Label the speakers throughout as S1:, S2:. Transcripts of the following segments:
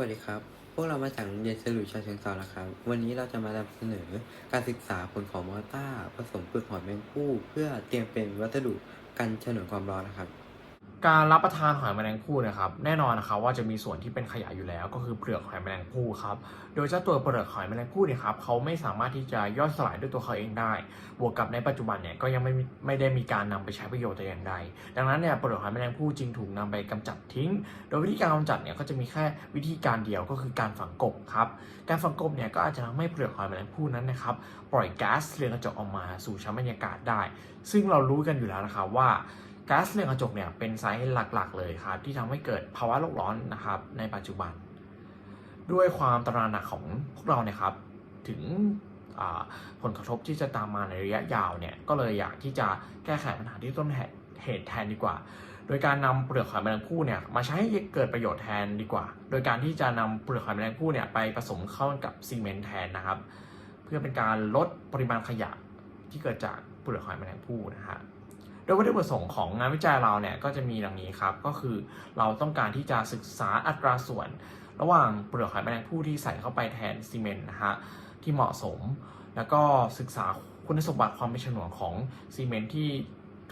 S1: วัสดีครับ พวกเรามาจากโรงเรียนสลุชาเชิงเซาแล้วครับ วันนี้เราจะมานำเสนอการศึกษาผลของมอต้าผสมเปลือกหอยแมงผู้ เพื่อเตรียมเป็นวัสดุกันฉนวนความร้อนนะครับ
S2: การรับประทานหอยแมลงภู่นะครับแน่นอนนะครับว่าจะมีส่วนที่เป็นขยะอยู่แล้ว ก็คือเปลือกหอยแมลงภู่ครับโดยเจ้าตัวเปลือกหอยแมลงภู่เนี่ยครับเขาไม่สามารถที่จะย่อยสลายด้วยตัวเขาเองได้ บวกกับในปัจจุบันเนี่ยก็ยังไม่ไม่ได้มีการนำไปใช้ประโยชน์แต่อย่างใด ดังนั้นเนี่ยเปลือกหอยแมลงภู่จึงถูกนำไปกำจัดทิ้ง โดยวิธีการกำจัดเนี่ยก็จะมีแค่วิธีการเดียวก็คือการฝังกบครับการฝังกบเนี่ยก็อาจจะทำให้เปลือกหอยแมลงภู่นั้นนะครับปล่อยก๊าซเรือนกระจกออกมาสู่ชั้นบรรยากาศได้ ซึ่งเรารู้กันอยู่แล้วนะครับว่า ก๊าซเรือนกระจกเนี่ยเป็นสาเหตุหลักๆ เลยครับที่ทำให้เกิดภาวะโลกร้อนนะครับในปัจจุบัน ด้วยความตระหนักของพวกเราเนี่ยครับถึงผลกระทบที่จะตามมาในระยะยาวเนี่ยก็เลยอยากที่จะแก้ไขปัญหาที่ต้นเหตุแทนดีกว่า โดยการนำเปลือกหอยแมลงภู่เนี่ยมาใช้เกิดประโยชน์แทนดีกว่า โดยการที่จะนำเปลือกหอยแมลงภู่เนี่ยไปผสมเข้ากับซีเมนต์แทนนะครับ เพื่อเป็นการลดปริมาณขยะที่เกิดจากเปลือกหอยแมลงภู่นะฮะ โดยวัตถุประสงค์ของงานวิจัยเราเนี่ยก็จะมีดังนี้ครับ ก็คือเราต้องการที่จะศึกษาอัตราส่วน ระหว่างเปลือกหอยแมลงภู่ที่ใส่เข้าไปแทนซีเมนต์นะฮะที่เหมาะสม แล้วก็ศึกษาคุณสมบัติความเป็นฉนวนของซีเมนต์ที่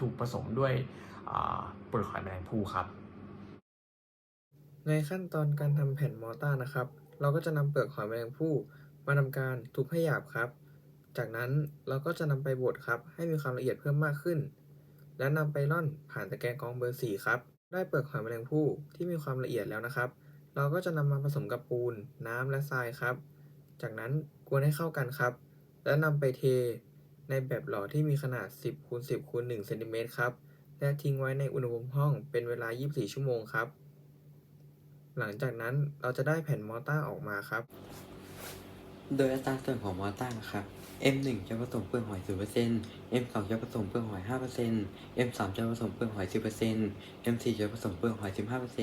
S2: ถูกผสมด้วยเปลือกหอยแมลงภู่ครับ
S3: ในขั้นตอนการทำแผ่นมอร์ตานะครับ เราก็จะนำเปลือกหอยแมลงภู่มาทำการทุบให้หยาบครับ จากนั้นเราก็จะนำไปบดครับ ให้มีความละเอียดเพิ่มมากขึ้น และนำไปร่อนผ่านตะแกรงกรองเบอร์ 4 ครับ ได้เปลือกหอยแมลงภู่ที่มีความละเอียดแล้วนะครับ เราก็จะนำมาผสมกับปูน น้ำและทรายครับ จากนั้นกวนให้เข้ากันครับ แล้วนำไปเทในแบบหล่อที่มีขนาด 10คูณ10คูณ1เซนติเมตรครับ และทิ้งไว้ในอุณหภูมิห้องเป็นเวลา 24 ชั่วโมงครับ หลังจากนั้นเราจะได้แผ่นมอร์ตาออกมาครับ
S1: โดยอัตราส่วนของมอร์ต้านะครับ M1 จะผสมเปลือกหอย 0% M2 จะผสมเปลือกหอย 5% M3 จะผสมเปลือกหอย 10% M4 จะผสมเปลือกหอย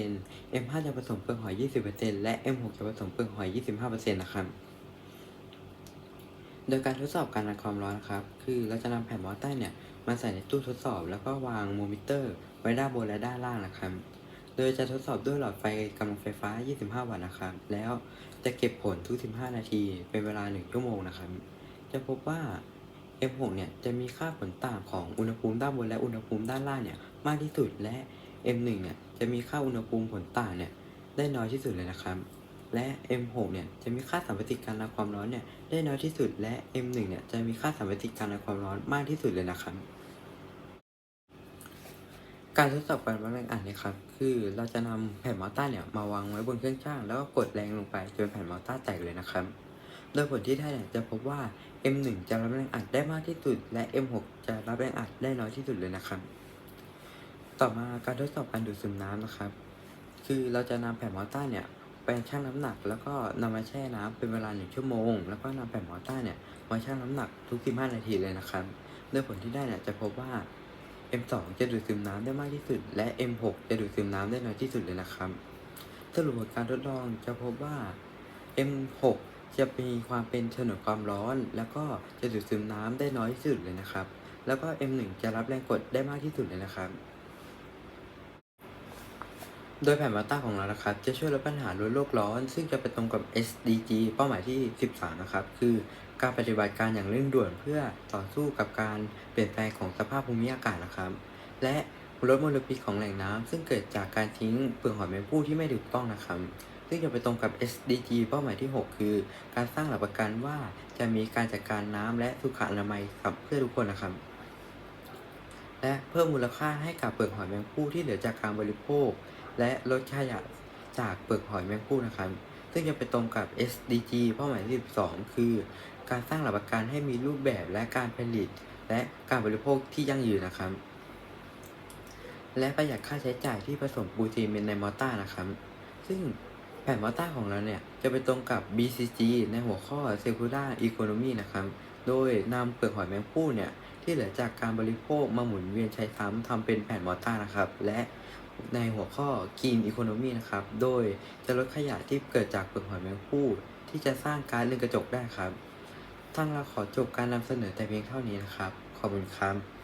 S1: 15% M5 จะผสมเปลือกหอย 20%และ M6 จะผสมเปลือกหอย 25%นะครับ โดยการทดสอบการรับความร้อนนะครับ คือเราจะนำแผ่นมอร์ต้เนี่ยมาใส่ในตู้ทดสอบแล้วก็วางโมมิเตอร์ไว้ด้านบนและด้านล่างนะครับ โดยจะทดสอบด้วยหลอดไฟกำลังไฟฟ้า 25 วัตต์นะครับ แล้วจะเก็บผลทุก 15 นาที เป็นเวลา 1 ชั่วโมงนะครับ จะพบว่า M6 เนี่ยจะมีค่าผลต่างของอุณหภูมิด้านบนและอุณหภูมิด้านล่างเนี่ยมากที่สุดและ M1 เนี่ยจะมีค่าอุณหภูมิผลต่างเนี่ยได้น้อยที่สุดเลยนะครับ และ M6 เนี่ยจะมีค่าสัมพัทธิการรับความร้อนเนี่ยได้น้อยที่สุด และ M1 เนี่ยจะมีค่าสัมพัทธิการรับความร้อนมากที่สุดเลยนะครับ การทดสอบการวัดแรงอัดนี่ยครับ คือเราจะนำแผ่นมอร์ต้าร์เนี่ยมาวางไว้บนเครื่องช่างแล้วก็กดแรงลงไปจนแผ่นมอร์ต้าร์แตกเลยนะครับ โดยผลที่ได้จะพบว่า M1 จะรับแรงอัดได้มากที่สุด และ M6 จะรับแรงอัดได้น้อยที่สุดเลยนะครับ ต่อมาการทดสอบการดูดซึมน้ำนะครับ คือเราจะนำแผ่นมอร์ต้าร์เนี่ยไปชั่งน้ำหนัก แล้วก็นำมาแช่น้ำเป็นเวลาหนึ่งชั่วโมง แล้วก็นำแผ่นมอร์ต้าร์เนี่ยมาชั่งน้ำหนักทุก 15 นาทีเลยนะครับ โดยผลที่ได้เนี่ยจะพบว่า M2 จะดูดซึมน้ำได้มากที่สุด และ M6 จะดูดซึมน้ำได้น้อยที่สุดเลยนะครับ สรุปผลการทดลองจะพบว่า M6 จะมีความเป็นฉนวนความร้อน แล้วก็จะดูดซึมน้ำได้น้อยที่สุดเลยนะครับ แล้วก็ M1 จะรับแรงกดได้มากที่สุดเลยนะครับ โดยแผนมาต้าของเรานะครับ จะช่วยลดปัญหาลดโลกร้อน ซึ่งจะไปตรงกับ SDG เป้าหมายที่ 13 นะครับ คือการปฏิบัติการอย่างเร่งด่วนเพื่อต่อสู้กับการเปลี่ยนแปลงของสภาพภูมิอากาศนะครับ และ ลดมลพิษของแหล่งน้ำซึ่งเกิดจากการทิ้งเปลือกหอยแมงภู่ที่ไม่ถูกต้องนะครับ ซึ่งจะไปตรงกับ SDG เป้าหมายที่ 6 คือ การสร้างหลักประกันว่าจะมีการจัดการน้ำและสุขอนามัยกับเพื่อทุกคนนะครับ และเพิ่มมูลค่าให้กับเปลือกหอยแมงภู่ที่เหลือจากการบริโภค และลดขยะจากเปลือกหอยแมงภู่นะครับ ซึ่งจะไปตรงกับ SDG เป้าหมายที่ 12 คือ การสร้างหลักประกันให้มีรูปแบบและการผลิต และการบริโภคที่ยั่งยืนนะครับ และประหยัดค่าใช้จ่ายที่ผสมปูนซีเมนในมอต้าร์นะครับ ซึ่งแผ่นมอต้าร์ของเราเนี่ย จะไปตรงกับ BCG ในหัวข้อ Circular Economy นะครับ โดยนำเปลือกหอยแมงภู่เนี่ย ที่เหลือจากการบริโภคมาหมุนเวียนใช้ซ้ำทำเป็นแผ่นมอต้าร์นะครับ และในหัวข้อ Green Economy นะครับ โดยจะลดขยะที่เกิดจากเปลือกหอยแมงภู่ที่จะสร้างกาซเรือนกระจกได้ครับทางเราขอจบการนำเสนอแต่เพียงเท่านี้นะครับ ขอบคุณครับ